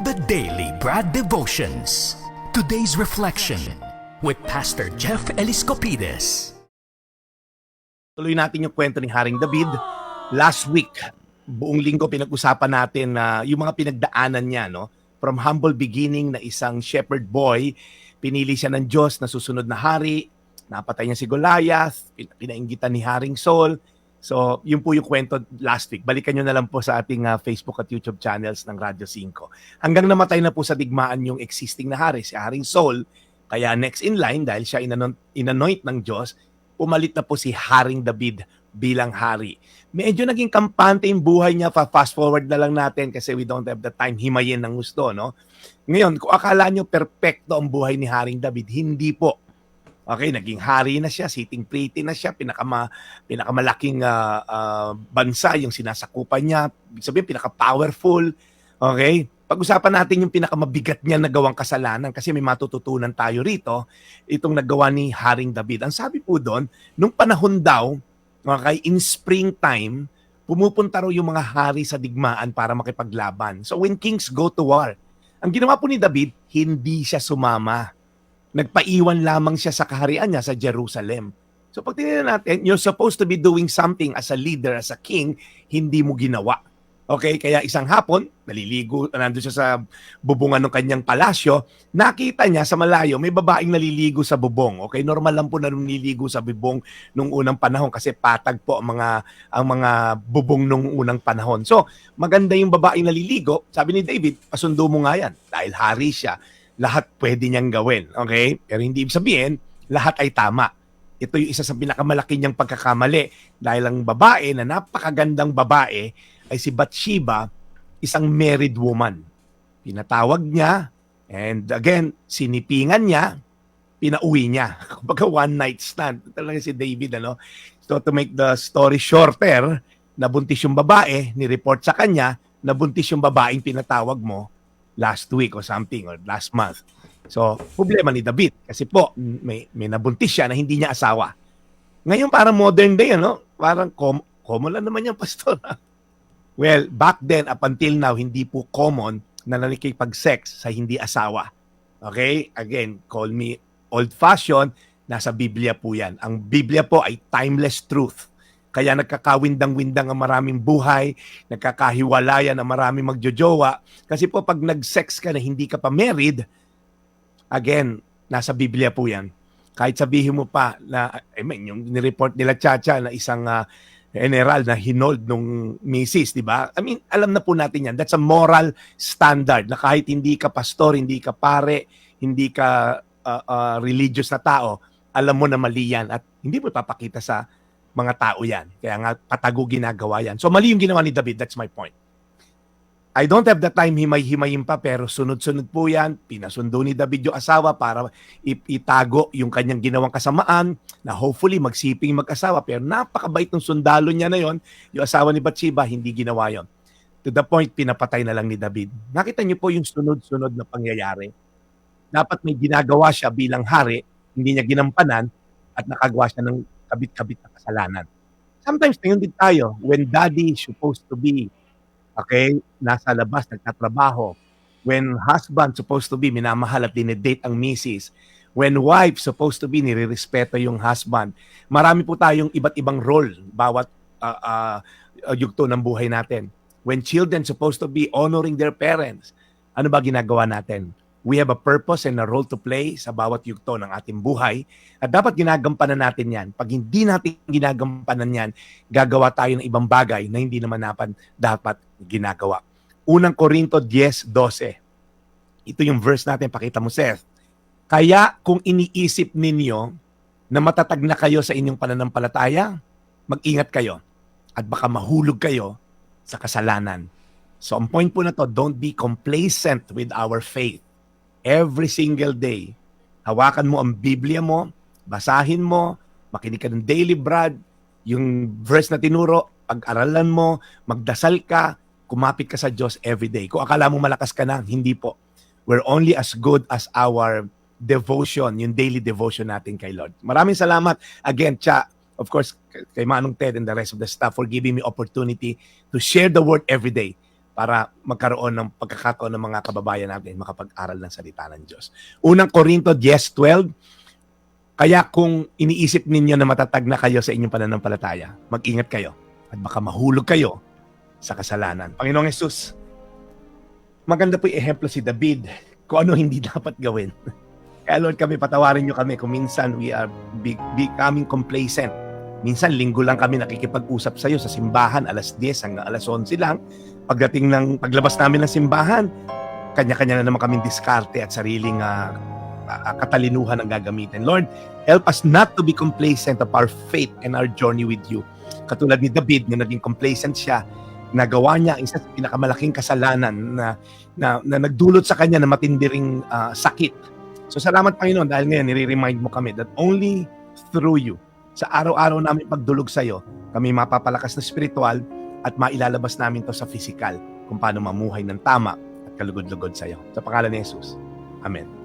The Daily Brad Devotions. Today's reflection with Pastor Jeff Eliscopides. Tuloy natin yung kwento ni Haring David. Last week, buong linggo pinag-usapan natin na yung mga pinagdaanan niya, no? From humble beginning na isang shepherd boy, pinili siya ng Diyos na susunod na hari, napatay niya si Goliath, pin- pinainggitan ni Haring Saul. So, yun po yung kwento last week. Balikan nyo na lang po sa ating ah, Facebook at YouTube channels ng Radyo 5. Hanggang namatay na po sa digmaan yung existing na hari, si Haring Saul. Kaya next in line, dahil siya inanoint ng Diyos, pumalit na po si Haring David bilang hari. Medyo naging kampante yung buhay niya, pa fast forward na lang natin kasi we don't have the time himayin ng gusto, no? Ngayon, kung akala nyo perpekto ang buhay ni Haring David, hindi po. Okay, naging hari na siya, sitting pretty na siya, pinakama, pinakamalaking ah, ah, bansa yung sinasakupan niya, ibig sabihin pinaka-powerful. Okay? Pag-usapan natin yung pinakamabigat niya nagawang kasalanan kasi may matututunan tayo rito, itong nagawa ni Haring David. Ang sabi po doon, nung panahon daw, okay, in springtime, pumupunta raw yung mga hari sa digmaan para makipaglaban. So when kings go to war, ang ginawa po ni David, hindi siya sumama. Nagpaiwan lamang siya sa kaharian niya sa Jerusalem. So pag tinignan natin, you're supposed to be doing something as a leader, as a king, hindi mo ginawa. Okay, kaya isang hapon, naliligo, nandun siya sa bubungan ng kanyang palasyo, nakita niya sa malayo, may babaeng naliligo sa bubong. Okay, normal lang po na naliligo sa bubong nung unang panahon kasi patag po ang mga ang mga bubong nung unang panahon. So, maganda yung babaeng naliligo. Sabi ni David, pasundo mo nga yan dahil hari siya. Lahat pwede niyang gawin. Okay? Pero hindi ibig sabihin, lahat ay tama. Ito yung isa sa pinakamalaki niyang pagkakamali dahil ang babae na napakagandang babae ay si Bathsheba, isang married woman. Pinatawag niya, and again, sinipingan niya, pinauwi niya. Kumbaga one night stand. Talaga si David, ano? So to make the story shorter, nabuntis yung babae, ni-report sa kanya, nabuntis yung babaeng pinatawag mo last week or something, or last month. So, problema ni David. Kasi po, may, may nabuntis siya na hindi niya asawa. Ngayon, parang modern day, ano? Parang com- common lang naman yung pastor. Well, back then, up until now, hindi po common na nakikipag-sex sa hindi asawa. Okay? Again, call me old-fashioned, nasa Biblia po yan. Ang Biblia po ay timeless truth. Kaya nagkakawindang-windang ang maraming buhay, nagkakahiwalayan ang maraming magjojowa. Kasi po pag nag-sex ka na hindi ka pa married, again, nasa Biblia po yan. Kahit sabihin mo pa na, I mean, yung nireport nila Chacha na isang ah, general na hinold nung misis, di ba? I mean, alam na po natin yan. That's a moral standard na kahit hindi ka pastor, hindi ka pare, hindi ka uh, uh, religious na tao, alam mo na mali yan at hindi mo papakita sa mga tao yan. Kaya nga patago ginagawa yan. So mali yung ginawa ni David, that's my point. I don't have the time himay-himayin pa pero sunod-sunod po yan. Pinasundo ni David yung asawa para itago yung kanyang ginawang kasamaan na hopefully magsiping mag-asawa. Pero napakabait ng sundalo niya na yon. Yung asawa ni Bathsheba, hindi ginawa yon. To the point, pinapatay na lang ni David. Nakita niyo po yung sunod-sunod na pangyayari. Dapat may ginagawa siya bilang hari, hindi niya ginampanan at nakagawa siya ng kabit-kabit na kasalanan. Sometimes ngayon din tayo, when daddy is supposed to be Okay? Nasa labas, nagtatrabaho. When husband supposed to be, minamahal at dinedate ang misis. When wife supposed to be, nirirespeto yung husband. Marami po tayong iba't ibang role bawat uh, uh, yugto ng buhay natin. When children supposed to be honoring their parents, ano ba ginagawa natin? We have a purpose and a role to play sa bawat yugto ng ating buhay at dapat ginagampanan natin yan. Pag hindi natin ginagampanan yan, gagawa tayo ng ibang bagay na hindi naman napan dapat ginagawa. Unang Korinto 10.12. Ito yung verse natin, pakita mo Seth. Kaya kung iniisip ninyo na matatag na kayo sa inyong pananampalataya, mag-ingat kayo at baka mahulog kayo sa kasalanan. So ang point po na to, don't be complacent with our faith. Every single day, hawakan mo ang Biblia mo, basahin mo, makinig ka ng daily bread, yung verse na tinuro, pag-aralan mo, magdasal ka, kumapit ka sa Diyos every day. Kung akala mo malakas ka na, hindi po. We're only as good as our devotion, yung daily devotion natin kay Lord. Maraming salamat again, Cha, of course, kay Manong Ted and the rest of the staff for giving me opportunity to share the word every day. Para magkaroon ng pagkakataon ng mga kababayan natin makapag-aral ng salita ng Diyos. Unang Korinto 10.12, kaya kung iniisip ninyo na matatag na kayo sa inyong pananampalataya, mag-ingat kayo at baka mahulog kayo sa kasalanan. Panginoong Yesus, maganda po yung ehemplo si David kung ano hindi dapat gawin. Kaya Lord kami, patawarin nyo kami kung minsan we are be- becoming complacent. Minsan linggo lang kami nakikipag-usap sa iyo sa simbahan, alas 10 hanggang alas 11 lang. Pagdating ng paglabas namin ng simbahan, kanya-kanya na naman kaming diskarte at sariling ah, katalinuhan ang gagamitin. Lord, help us not to be complacent of our faith and our journey with you. Katulad ni David na naging complacent siya, nagawa niya ang isa sa pinakamalaking kasalanan na, na, na nagdulot sa kanya na matindi ah, sakit. So salamat Panginoon dahil ngayon nire-remind mo kami that only through you, sa araw-araw namin pagdulog sa iyo, kami mapapalakas na spiritual at mailalabas namin to sa physical kung paano mamuhay ng tama at kalugod-lugod sa iyo. Sa pangalan ni Jesus. Amen.